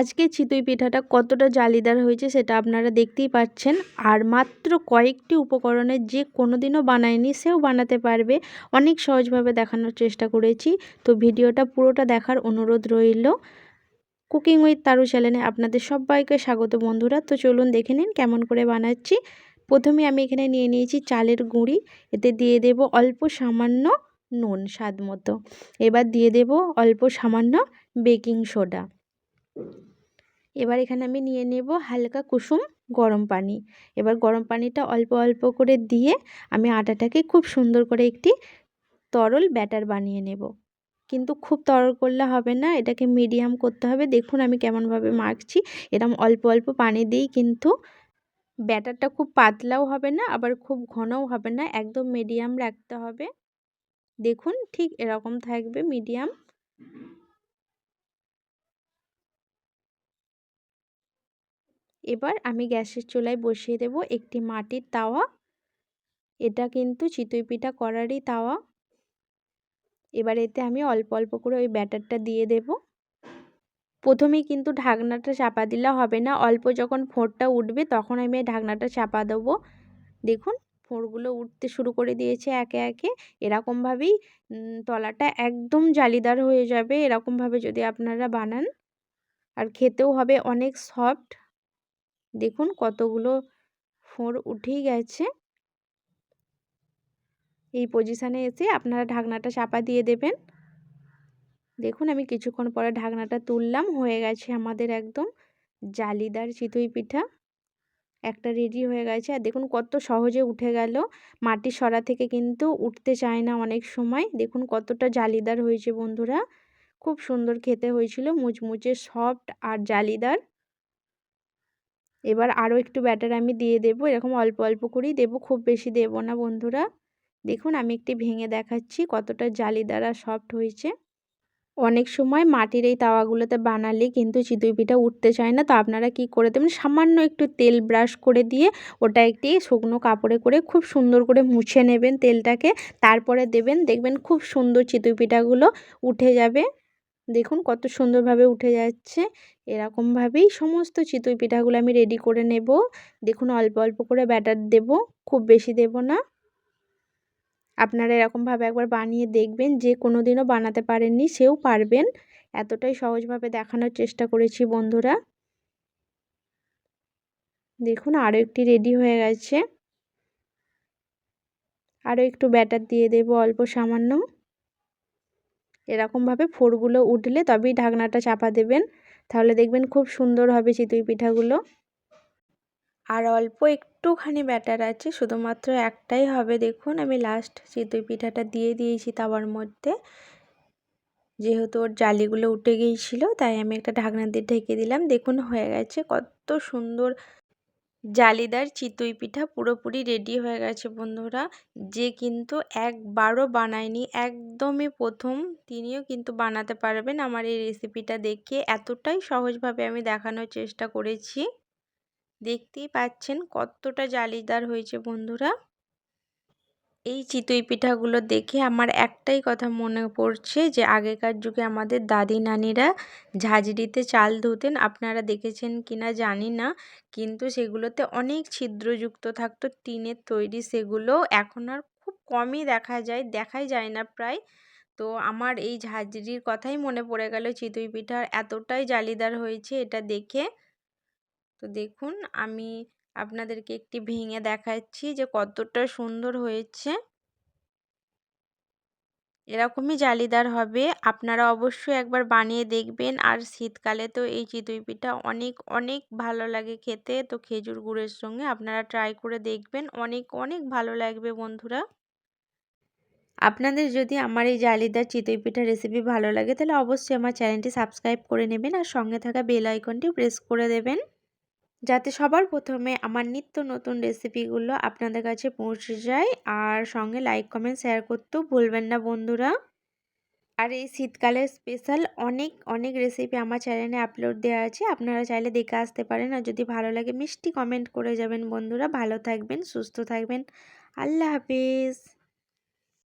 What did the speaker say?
আজকে চিতই পিঠাটা কতটা জালিদার হয়েছে সেটা আপনারা দেখতেই পাচ্ছেন। আর মাত্র কয়েকটি উপকরণে যে কোনো দিনও বানায়নি, সেও বানাতে পারবে। অনেক সহজভাবে দেখানোর চেষ্টা করেছি। তো ভিডিওটা পুরোটা দেখার অনুরোধ রইল। কুকিং উইথ তারু চ্যানেলে আপনাদের সবাইকে স্বাগত বন্ধুরা। তো চলুন দেখে নিন কেমন করে বানাচ্ছি। প্রথমে আমি এখানে নিয়ে নিয়েছি চালের গুঁড়ি। এতে দিয়ে দেব অল্প সামান্য নুন স্বাদ মতো। এবার দিয়ে দেব অল্প সামান্য বেকিং সোডা। এবার এখানে আমি নিয়ে নেব হালকা কুসুম গরম পানি। এবার গরম পানিটা অল্প অল্প করে দিয়ে আমি আটাটাকে খুব সুন্দর করে একটি তরল ব্যাটার বানিয়ে নেব। কিন্তু খুব তরল করলে হবে না, এটাকে মিডিয়াম করতে হবে। দেখুন আমি কেমনভাবে মাখছি। এরম অল্প অল্প পানি দিই কিন্তু ব্যাটারটা খুব পাতলাও হবে না, আবার খুব ঘনও হবে না, একদম মিডিয়াম রাখতে হবে। দেখুন ঠিক এরকম থাকবে মিডিয়াম। এবার আমি গ্যাসের চুলায় বসিয়ে দেব একটি মাটির তাওয়া। এটা কিন্তু চিতই পিঠা করারই তাওয়া। এবার এতে আমি অল্প অল্প করে ওই ব্যাটারটা দিয়ে দেব। প্রথমেই কিন্তু ঢাকনাটা চাপা দিলে হবে না। অল্প যখন ফোঁড়টা উঠবে তখন আমি ঢাকনাটা চাপা দেবো। দেখুন, ফোঁড়গুলো উঠতে শুরু করে দিয়েছে একে একে। এরকমভাবেই তলাটা একদম জালিদার হয়ে যাবে। এরকমভাবে যদি আপনারা বানান, আর খেতেও হবে অনেক সফট দেখুন কতগুলো ফোঁড় উঠেই গেছে। এই পজিশানে এসে আপনারা ঢাকনাটা চাপা দিয়ে দেবেন। দেখুন আমি কিছুক্ষণ পরে ঢাকনাটা তুললাম, হয়ে গেছে আমাদের একদম জালিদার চিতই পিঠা। একটা রেডি হয়ে গেছে। আর দেখুন কত সহজে উঠে গেল। মাটির সরা থেকে কিন্তু উঠতে চায় না অনেক সময়। দেখুন কতটা জালিদার হয়েছে বন্ধুরা। খুব সুন্দর খেতে হয়েছিল, মুচমুচে সফট আর জালিদার। এবার আরও একটু ব্যাটার আমি দিয়ে দেবো, এরকম অল্প অল্প করেই দেবো, খুব বেশি দেবো না বন্ধুরা। দেখুন আমি একটি ভেঙে দেখাচ্ছি কতটা জালি দ্বারা সফট হয়েছে। অনেক সময় মাটির এই তাওয়াগুলোতে বানালে কিন্তু চিতই পিঠা উঠতে চায় না, তো আপনারা কি করে দেবেন? সামান্য একটু তেল ব্রাশ করে দিয়ে ওটা একটি শুকনো কাপড়ে করে খুব সুন্দর করে মুছে নেবেন তেলটাকে, তারপরে দেবেন, দেখবেন খুব সুন্দর চিতই পিঠাগুলো উঠে যাবে। দেখুন কত সুন্দরভাবে উঠে যাচ্ছে। এরকমভাবেই সমস্ত চিতই পিঠাগুলো আমি রেডি করে নেব। দেখুন অল্প অল্প করে ব্যাটার দেব, খুব বেশি দেব না। আপনারা এরকমভাবে একবার বানিয়ে দেখবেন, যে কোনো দিনও বানাতে পারেননি সেও পারবেন। এতটাই সহজভাবে দেখানোর চেষ্টা করেছি বন্ধুরা। দেখুন আরও একটি রেডি হয়ে গেছে। আরও একটু ব্যাটার দিয়ে দেব অল্প সামান্য। এরকমভাবে ফোরগুলো উঠলে তবেই ঢাকনাটা চাপা দেবেন। তাহলে দেখবেন খুব সুন্দর হবে চিতই পিঠাগুলো। আর অল্প একটুখানি ব্যাটার আছে, শুধুমাত্র একটাই হবে। দেখুন, আমি লাস্ট চিতই পিঠাটা দিয়ে দিয়েছি তাওয়ার মধ্যে। যেহেতু ওর জালিগুলো উঠে গিয়েছিল, তাই আমি একটা ঢাকনা দিয়ে ঢেকে দিলাম। দেখুন, হয়ে গেছে। কত সুন্দর জালিদার চিতই পিঠা পুরোপুরি রেডি হয়ে গেছে বন্ধুরা। যে কিন্তু একবারও বানায়নি, একদমই প্রথম। তিনিও কিন্তু বানাতে পারবেন আমার এই রেসিপিটা দেখে। এতটাই সহজভাবে আমি দেখানোর চেষ্টা করেছি। দেখতেই পাচ্ছেন কতটা জালিদার হয়েছে বন্ধুরা। এই চিতই পিঠাগুলো দেখে আমার একটাই কথা মনে পড়ছে যে আগেকার যুগে আমাদের দাদি নানিরা ঝাঁঝরিতে চাল ধুতেন। আপনারা দেখেছেন কিনা জানি না, কিন্তু সেগুলোতে অনেক ছিদ্রযুক্ত থাকতো, টিনের তৈরি সেগুলো। এখন আর খুব কমই দেখা যায়, দেখাই যায় না প্রায়। তো আমার এই ঝাঁঝরির কথাই মনে পড়ে গেল, চিতই পিঠার এতটাই জালিদার হয়েছে এটা দেখে। তো দেখুন, আমি আপনাদেরকে একটি ভেঙে দেখাচ্ছি যে কতটা সুন্দর হয়েছে। এরকমই জালিদার হবে। আপনারা অবশ্যই একবার বানিয়ে দেখবেন। আর শীতকালে তো এই চিতই পিঠা অনেক অনেক ভালো লাগে খেতে। তো খেজুর গুড়ের সঙ্গে আপনারা ট্রাই করে দেখবেন। অনেক অনেক ভালো লাগবে বন্ধুরা। আপনাদের যদি আমার এই জালিদার চিতই পিঠা রেসিপি ভালো লাগে, তাহলে অবশ্যই আমার চ্যানেলটি সাবস্ক্রাইব করে নেবেন। আর সঙ্গে থাকা বেল আইকনটি প্রেস করে দেবেন। যাতে সবার প্রথমে আমার নিত্য নতুন রেসিপিগুলো আপনাদের কাছে পৌঁছে যায়। আর সঙ্গে লাইক কমেন্ট শেয়ার করতেও ভুলবেন না বন্ধুরা। আর এই শীতকালের স্পেশাল অনেক অনেক রেসিপি আমার চ্যানেলে আপলোড দেওয়া আছে। আপনারা চাইলে দেখে আসতে পারেন। আর যদি ভালো লাগে, মিষ্টি কমেন্ট করে যাবেন বন্ধুরা। ভালো থাকবেন, সুস্থ থাকবেন। আল্লাহ হাফিজ।